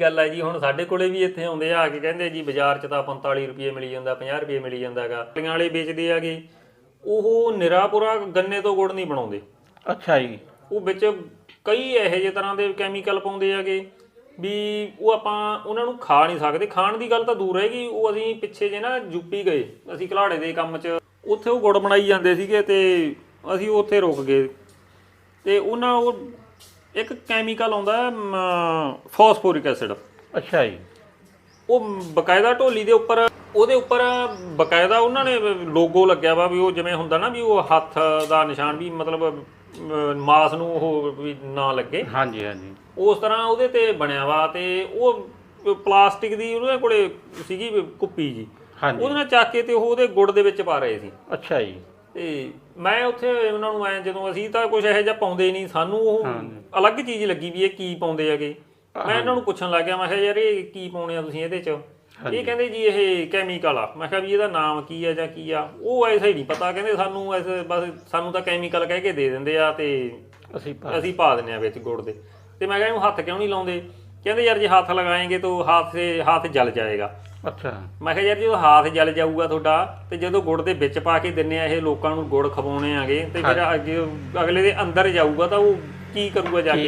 ਗੱਲ ਹੈ ਜੀ? ਹੁਣ ਸਾਡੇ ਕੋਲੇ ਵੀ ਇੱਥੇ ਆਉਂਦੇ ਆ ਆ ਕੇ ਕਹਿੰਦੇ ਜੀ ਬਾਜ਼ਾਰ 'ਚ ਤਾਂ 45 ਰੁਪਏ ਮਿਲੀ ਜਾਂਦਾ 50 ਰੁਪਏ ਮਿਲੀ ਜਾਂਦਾਗਾ। ਪਲੀਆਂ ਵਾਲੇ ਵੇਚਦੇ ਆਗੇ। ਉਹ ਨਿਰਾਪੁਰਾ ਗੰਨੇ ਤੋਂ ਗੁੜ ਨਹੀਂ ਬਣਾਉਂਦੇ। ਅੱਛਾ ਜੀ। ਉਹ ਵਿੱਚ ਕਈ ਇਹੋ ਜਿਹੇ ਤਰ੍ਹਾਂ ਦੇ ਕੈਮੀਕਲ ਪਾਉਂਦੇ ਆਗੇ ਵੀ ਉਹ ਆਪਾਂ ਉਹਨਾਂ ਨੂੰ ਖਾ ਨਹੀਂ ਸਕਦੇ। ਖਾਣ ਦੀ ਗੱਲ ਤਾਂ ਦੂਰ ਹੈਗੀ। ਉਹ ਅਸੀਂ ਪਿੱਛੇ ਜੇ ਨਾ ਯੂਪੀ ਗਏ। ਅਸੀਂ ਘਲਾੜੇ ਦੇ ਕੰਮ 'ਚ। ਉੱਥੇ ਉਹ ਗੁੜ ਬਣਾਈ ਜਾਂਦੇ ਸੀਗੇ ਤੇ ਅਸੀਂ ਉੱਥੇ ਰੁਕ ਗਏ। ਤੇ ਉਹਨਾਂ ਉਹ ਇੱਕ ਕੈਮੀਕਲ ਆਉਂਦਾ ਫਾਸਫੋਰਿਕ ਐਸਿਡ। ਅੱਛਾ ਜੀ। ਉਹ ਬਕਾਇਦਾ ਢੋਲੀ ਦੇ ਉੱਪਰ ਉਹਦੇ ਉੱਪਰ ਬਕਾਇਦਾ ਉਹਨਾਂ ਨੇ ਲੋਗੋ ਲੱਗਿਆ ਵਾ ਵੀ ਉਹ ਜਿਵੇਂ ਹੁੰਦਾ ਨਾ ਵੀ ਉਹ ਹੱਥ ਦਾ ਨਿਸ਼ਾਨ ਵੀ ਮਤਲਬ ਅਮ, ਮਾਸ ਨੂੰ ਉਹ ਵੀ ਨਾ ਲੱਗੇ। ਹਾਂਜੀ ਹਾਂਜੀ। ਉਸ ਤਰ੍ਹਾਂ ਉਹਦੇ ਤੇ ਬਣਿਆ ਵਾ ਤੇ ਉਹ ਪਲਾਸਟਿਕ ਦੀ ਉਹਦੇ ਕੋਲੇ ਸੀਗੀ ਕੁੱਪੀ ਜੀ। ਹਾਂਜੀ। ਉਹਦੇ ਨਾਲ ਚੱਕ ਕੇ ਤੇ ਉਹ ਉਹਦੇ ਗੁੜ ਦੇ ਵਿੱਚ ਪਾ ਰਹੇ ਸੀ। ਅੱਛਾ ਜੀ। ਤੇ ਮੈਂ ਉੱਥੇ ਉਹਨਾਂ ਨੂੰ ਐ ਜਦੋਂ ਅਸੀਂ ਤਾਂ ਕੁਝ ਇਹੋ ਜਿਹਾ ਪਾਉਂਦੇ ਨਹੀਂ ਸਾਨੂੰ ਉਹ ਅਲੱਗ ਚੀਜ਼ ਲੱਗੀ ਵੀ ਇਹ ਕੀ ਪਾਉਂਦੇ ਹੈਗੇ। ਮੈਂ ਇਹਨਾਂ ਨੂੰ ਪੁੱਛਣ ਲੱਗ ਗਿਆ ਮੈਂ ਕਿਹਾ ਯਾਰ ਇਹ ਕੀ ਪਾਉਣੇ ਆ ਤੁਸੀਂ ਇਹਦੇ 'ਚ? ਇਹ ਕਹਿੰਦੇ ਜੀ ਇਹ ਕੈਮੀਕਲ ਆ। ਮੈਂ ਕਿਹਾ ਵੀ ਇਹਦਾ ਨਾਮ ਕੀ ਆ ਜਾਂ ਕੀ ਆ? ਉਹ ਐਸਾ ਹੀ ਨਹੀਂ ਪਤਾ। ਕਹਿੰਦੇ ਸਾਨੂੰ ਐਸੇ ਬਸ ਸਾਨੂੰ ਤਾਂ ਕੈਮੀਕਲ ਕਹਿ ਕੇ ਦੇ ਦਿੰਦੇ ਆ ਤੇ ਅਸੀਂ ਅਸੀਂ ਪਾ ਦਿੰਨੇ ਆ ਵਿੱਚ ਗੁੜ ਦੇ। ਤੇ ਮੈਂ ਕਿਹਾ ਇਹਨੂੰ ਹੱਥ ਕਿਉਂ ਨਹੀਂ ਲਾਉਂਦੇ? ਕਹਿੰਦੇ ਯਾਰ ਜੇ ਹੱਥ ਲਗਾਏਂਗੇ ਤਾਂ ਹੱਥ ਸੇ ਹੱਥ ਜਲ ਜਾਏਗਾ। ਅੱਛਾ। ਮੈਂ ਕਿਹਾ ਯਾਰ ਜਦੋਂ ਹੱਥ ਜਲ ਜਾਊਗਾ ਤੁਹਾਡਾ ਤੇ ਜਦੋਂ ਗੁੜ ਦੇ ਵਿੱਚ ਪਾ ਕੇ ਦਿੰਨੇ ਆ ਇਹ ਲੋਕਾਂ ਨੂੰ ਗੁੜ ਖਵਾਉਣੇ ਆਗੇ ਤੇ ਫਿਰ ਅੱਗੇ ਅਗਲੇ ਦੇ ਅੰਦਰ ਜਾਊਗਾ ਤਾਂ ਉਹ ਕੀ ਕਰੂਗਾ ਜਾ ਕੇ?